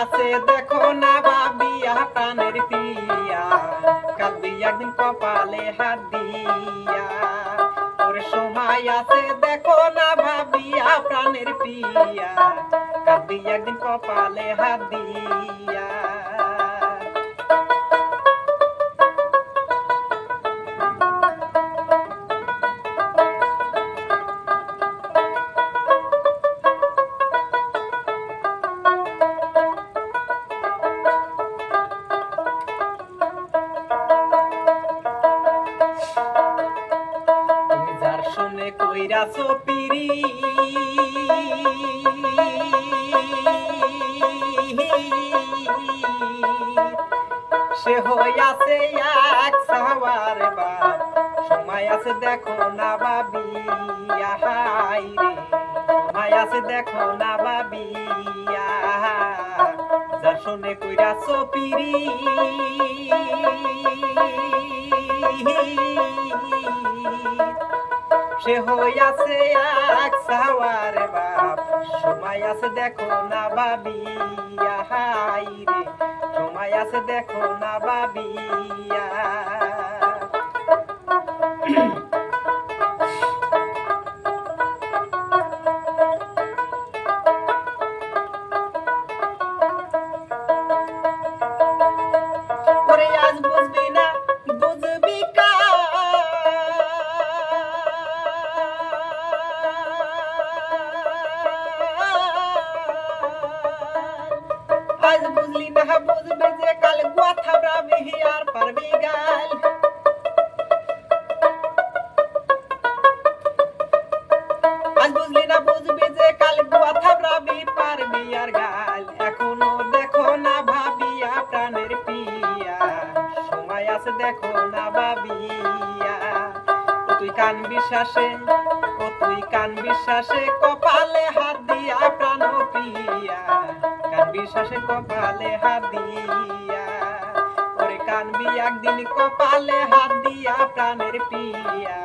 আছে, দেখো না বাবিয়া প্রাণের পিয়া। কাঁদবি একদিন কপালে হাত দিয়া। ওর সময় আছে, দেখো না ভাবিয়া প্রাণের পিয়া। কাঁদবি একদিন কপালে হাত দিয়া। কইরাছো পিরি। সে হইয়াছে এক সাওয়ার বাপ সময় আছে দেখো না বাবি হাই রে। সময় আছে দেখো না বাবি যার শুনে কইরাছো পিরি। সে হইয়াছে এক সাওয়ার বাপ। সময় আছে দেখো না বাবি হাই রে। সময় আছে দেখো না বাবিয়া কাল। আজ বুঝলি না, বুঝবি যে কাল গুয়া থাবড়াবি আর পারবি গাল। আজ বুঝলি না, বুঝবি যে কাল গুয়া থাবড়াবি পারবি আর গাল। এখনও দেখো না ভাবিয়া প্রাণের পিয়া। সময় আছে দেখো না ভাবিয়া। তুই কান বিশ্বাসে, ও তুই কান বিশ্বাসে, কপালে হাত দিয়া প্রাণ পিয়া। কান বিশ্বাসে কপালে হাত দিয়া, ওরে কানবি একদিন কপালে হাত দিয়া, প্রাণের পিয়া।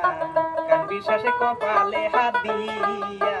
কান বিশ্বাসে কপালে হাত দিয়া।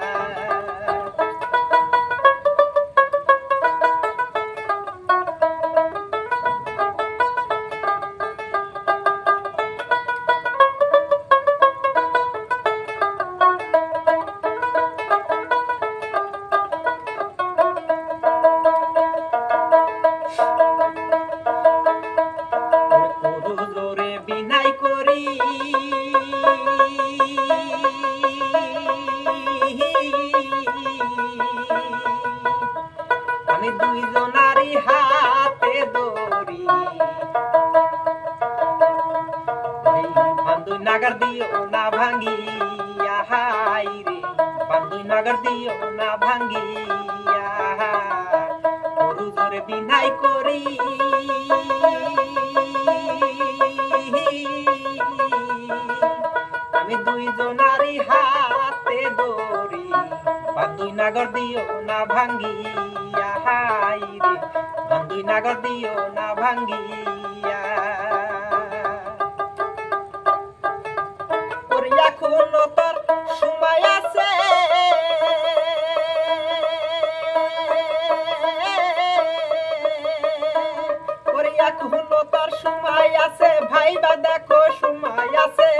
নাগার দিও না ভাঙ্গিয়া হাই রে। বান্ধুই নাগার দিও না ভাঙ্গিয়া, গরু জোরে বিনাই করি। আমি দুইজনারই হাতে দড়ি বান্ধুই নাগর দিও না ভাঙ্গিয়া হাই রে। বান্ধুই নাগর দিও না ভাঙ্গিয়া। সময় আছে, ভাইবা দেখো সময় আছে।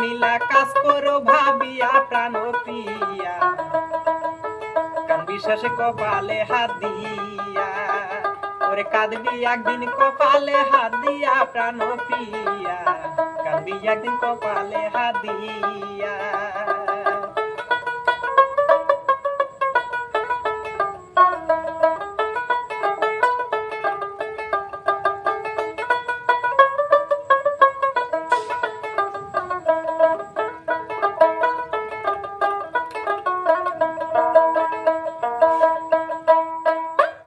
মিলা কাজ করো ভাবিয়া, প্রাণ পিয়া। কান বিশ্বাসে কপালে হাত দিয়া। ওরে কাঁদবি একদিন কপালে হাত দিয়া, প্রাণ পিয়া। কাঁদবি একদিন কপালে হাত দিয়া